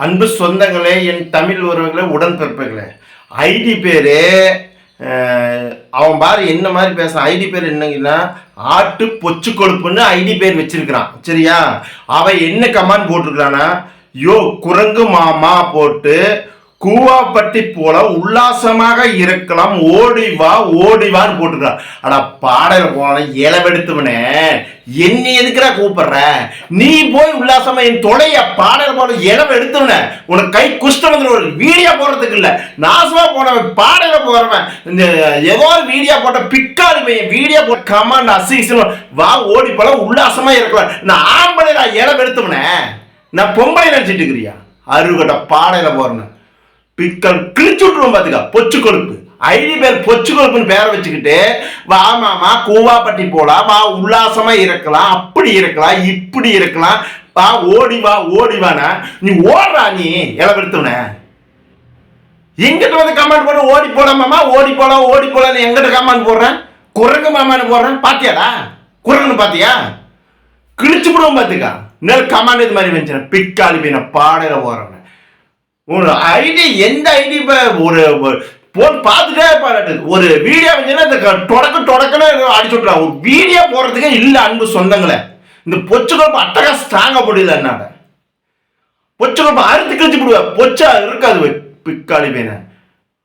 அன்பு சொந்தங்களே என் தமிழ் உறவுகளே உடன்பிறப்புகளே. ஐடி பேரு அவன் பாரு என்ன மாதிரி பேச ஐடி பேர் என்னங்கன்னா ஆட்டு பொச்சு கொழுப்புன்னு ஐடி பேர் வச்சிருக்கிறான். சரியா? அவன் என்ன கமாண்ட் போட்டிருக்கிறான்னா யோ குரங்கு மாமா போட்டு கூவாப்பட்டி போல உல்லாசமாக இருக்கலாம். ஓடி வா ஓடி வான்னு போட்டுருக்கான் பாடல போன இளவெடுத்துவனே என்னை எதுக்குடா கூப்பிடுற? நீ போய் உல்லாசமா என் தொடைய பாடல் போல இளம் எடுத்துவன உனக்கு கை குஷ்டம் ஒரு வீடியோ போடுறதுக்கு இல்ல. நாசமா போனவன் பாடல போறவன். இந்த ஏதோ ஒரு வீடியோ போட்ட பிக்கா இருப்பேன் வீடியோ போட்ட கமாண்ட் அசிசம் வா ஓடி போல உல்லாசமா இருக்கலாம். நான் ஆம்பளை நான் இளம் எடுத்துவனே நான் பொம்பளை நினைச்சிட்டு இருக்கிறியா? அருகட்ட பாடையில போறேன்னு பிக்கல் கிழிச்சு விட்டுருவோம் பாத்துக்கா பொச்சு கொழுப்பு. ஐடி பேர் பொச்சு கொழுப்புன்னு பேரை வச்சுக்கிட்டு வா மாமா கூவாப்பட்டி போலாம் வா உல்லாசமா இருக்கலாம் அப்படி இருக்கலாம் இப்படி இருக்கலாம் வா ஓடி வா ஓடி வானா நீ ஓடுறா நீ இளவெடுத்துன எங்கிட்ட வந்து கமெண்ட் போட ஓடி போலாம் மாமா ஓடி போலாம் ஓடி போலாம் எங்கிட்ட கமெண்ட் போடுறேன் குரங்கு மாமான்னு போடுறேன் பாத்தியாடா? குரங்குன்னு பாத்தியா? கிழிச்சு விடுவோம் பாத்துக்கா. இன்னொரு கமெண்ட் இது மாதிரி வந்துச்சு பிக்காளி போய் நான் பாடையில போறேன் ஒரு ஐடி எந்த ஐடி ஒரு போன் பார்த்துட்டே பாராட்டு ஒரு வீடியோ வந்துச்சுன்னா இந்த தொடக்க தொடக்கன்னு அடிச்சு விட்றான் ஒரு வீடியோ போடுறதுக்கே இல்லை அன்பு சொந்தங்களே. இந்த பொச்சு குழம்பு அட்டகா தாங்க முடியல என்னால பொச்சு குழம்பு அறுத்து கிழிச்சு விடுவேன் பொச்சா இருக்காது பிக்காளி பேன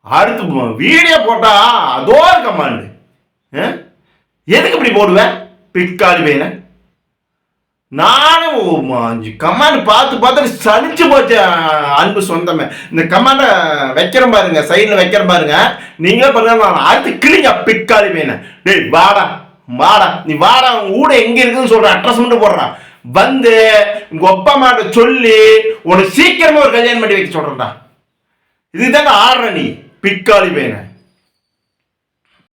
அடுத்து வீடியோ போட்டா அதோ கமாண்டு எதுக்கு இப்படி போடுவேன் பிக்காளி பேனை நானும் கமாண்ட் பார்த்து பார்த்து சலிச்சு போச்சு அன்பு சொந்தமே. இந்த கமாண்டை வைக்கிறேன் பாருங்க சைடில் வைக்கிறேன் பாருங்க. நீங்களே பாருங்க அடுத்து கிளிங்க பிக்காளி மீன். டேய் வாடா வாடா நீ வாடா உன் ஊட எங்கே இருக்குன்னு சொல்ற அட்ரஸ் மட்டும் போடுறான் வந்து உங்கள் அப்பா அம்மாட்ட சொல்லி உனக்கு சீக்கிரமாக ஒரு கல்யாணம் பண்ணி வைக்க சொல்கிறேன்டா இதுதான் ஆடுற நீ பிக்காளி பையனை